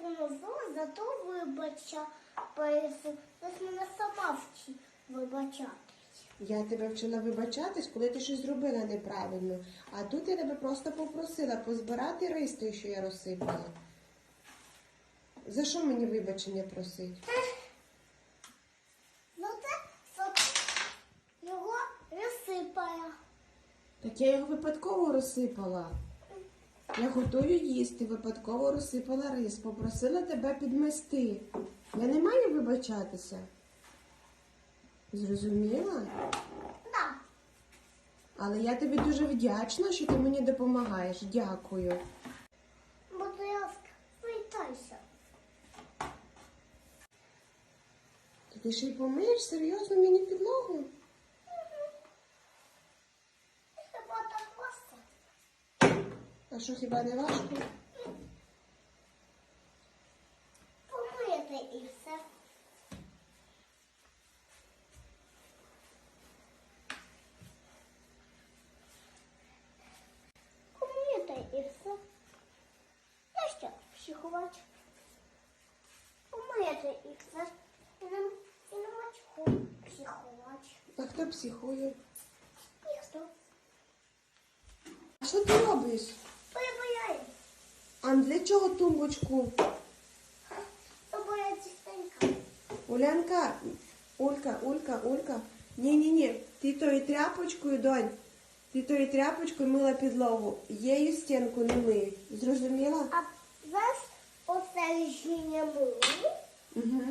допомогла, зато вибача поясу. Зараз мене сама вчи вибачати. Я тебе вчила вибачатись, коли ти щось зробила неправильно. А тут я тебе просто попросила позбирати рис той, що я розсипала. За що мені вибачення просить? Ну це щоб його розсипає. Так я його випадково розсипала. Я готую їсти, випадково розсипала рис, попросила тебе підмести. Я не маю вибачатися. Зрозуміла? Да. Але я тобі дуже вдячна, що ти мені допомагаєш. Дякую. Будь ласка, вітайся. Ти ще й помиєш серйозно мені підлогу? Хіба так просто? А що хіба не важко? Помити і все. Помити і все. Я що, психувати? Помити і все. І не, і не мачку психувати. А хто психує? Ніхто. А що ти робиш? А для чого тумбочку? Улянка, Улька, Улька, Улька. Ні-ні-ні, ти тою тряпочкою, донь, ти тою тряпочкою мила підлогу. Єю стінку не мий. Зрозуміла? А зараз оце жіння мою. Угу.